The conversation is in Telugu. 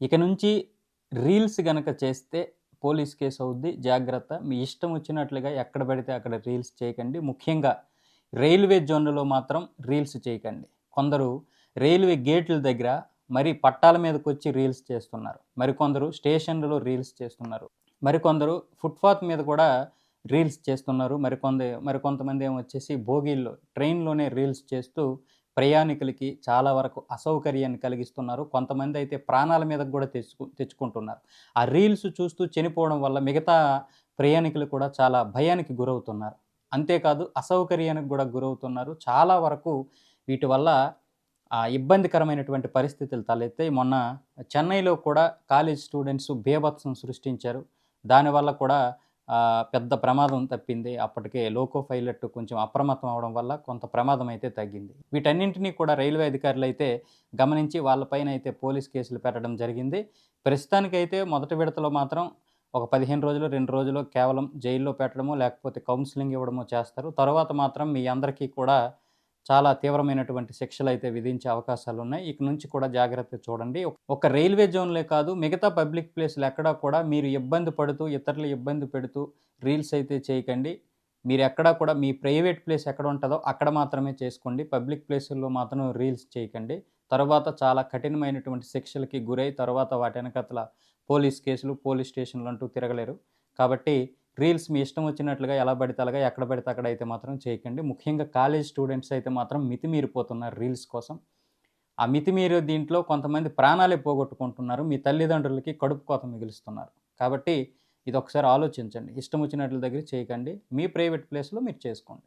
ఇక నుంచి రీల్స్ గనక చేస్తే పోలీస్ కేసు అవుద్ది. జాగ్రత్త. మీ ఇష్టం వచ్చినట్లుగా ఎక్కడ పడితే అక్కడ రీల్స్ చేయకండి. ముఖ్యంగా రైల్వే జోన్లలో మాత్రం రీల్స్ చేయకండి. కొందరు రైల్వే గేట్ల దగ్గర మరి పట్టాల మీదకి వచ్చి రీల్స్ చేస్తున్నారు. మరికొందరు స్టేషన్లలో రీల్స్ చేస్తున్నారు. మరికొందరు ఫుట్పాత్ మీద కూడా రీల్స్ చేస్తున్నారు. మరికొంద మరికొంతమంది ఏమో వచ్చేసి భోగిల్లో ట్రైన్లోనే రీల్స్ చేస్తూ ప్రయాణికులకి చాలా వరకు అసౌకర్యాన్ని కలిగిస్తున్నారు. కొంతమంది అయితే ప్రాణాల మీదకు కూడా తెచ్చుకు తెచ్చుకుంటున్నారు. ఆ రీల్స్ చూస్తూ చనిపోవడం వల్ల మిగతా ప్రయాణికులు కూడా చాలా భయానికి గురవుతున్నారు. అంతేకాదు అసౌకర్యానికి కూడా గురవుతున్నారు. చాలా వరకు వీటి వల్ల ఆ ఇబ్బందికరమైనటువంటి పరిస్థితులు తలెత్తాయి. మొన్న చెన్నైలో కూడా కాలేజ్ స్టూడెంట్స్ బీభత్సం సృష్టించారు. దానివల్ల కూడా పెద్ద ప్రమాదం తప్పింది. అప్పటికే లోకో పైలట్ కొంచెం అప్రమత్తం అవడం వల్ల కొంత ప్రమాదం అయితే తగ్గింది. వీటన్నింటినీ కూడా రైల్వే అధికారులు అయితే గమనించి వాళ్ళపైన అయితే పోలీస్ కేసులు పెట్టడం జరిగింది. ప్రస్తుతానికైతే మొదటి విడతలో మాత్రం ఒక పదిహేను రోజులు రెండు రోజులు కేవలం జైల్లో పెట్టడమో లేకపోతే కౌన్సిలింగ్ ఇవ్వడమో చేస్తారు. తర్వాత మాత్రం మీ అందరికీ కూడా చాలా తీవ్రమైనటువంటి శిక్షలు అయితే విధించే అవకాశాలు ఉన్నాయి ఇక నుంచి కూడా జాగ్రత్త చూడండి. ఒక రైల్వే జోన్లే కాదు మిగతా పబ్లిక్ ప్లేస్లు ఎక్కడా కూడా మీరు ఇబ్బంది పడుతూ ఇతరులు ఇబ్బంది పెడుతూ రీల్స్ అయితే చేయకండి. మీరు ఎక్కడా కూడా మీ ప్రైవేట్ ప్లేస్ ఎక్కడ ఉంటుందో అక్కడ మాత్రమే చేసుకోండి. పబ్లిక్ ప్లేసుల్లో మాత్రం రీల్స్ చేయకండి. తర్వాత చాలా కఠినమైనటువంటి శిక్షలకి గురై తర్వాత వాటి వెనకతల పోలీస్ కేసులు పోలీస్ స్టేషన్లు అంటూ తిరగలేరు. కాబట్టి రీల్స్ మీ ఇష్టం వచ్చినట్లుగా ఎలా పడితే అలాగా ఎక్కడ పడితే అక్కడ అయితే మాత్రం చేయకండి. ముఖ్యంగా కాలేజ్ స్టూడెంట్స్ అయితే మాత్రం మితిమీరిపోతున్నారు రీల్స్ కోసం. ఆ మితిమీరే దీంట్లో కొంతమంది ప్రాణాలే పోగొట్టుకుంటున్నారు. మీ తల్లిదండ్రులకి కడుపు కోత మిగులుస్తున్నారు. కాబట్టి ఇది ఒకసారి ఆలోచించండి. ఇష్టం వచ్చినట్ల దగ్గర చేయకండి. మీ ప్రైవేట్ ప్లేస్లో మీరు చేసుకోండి.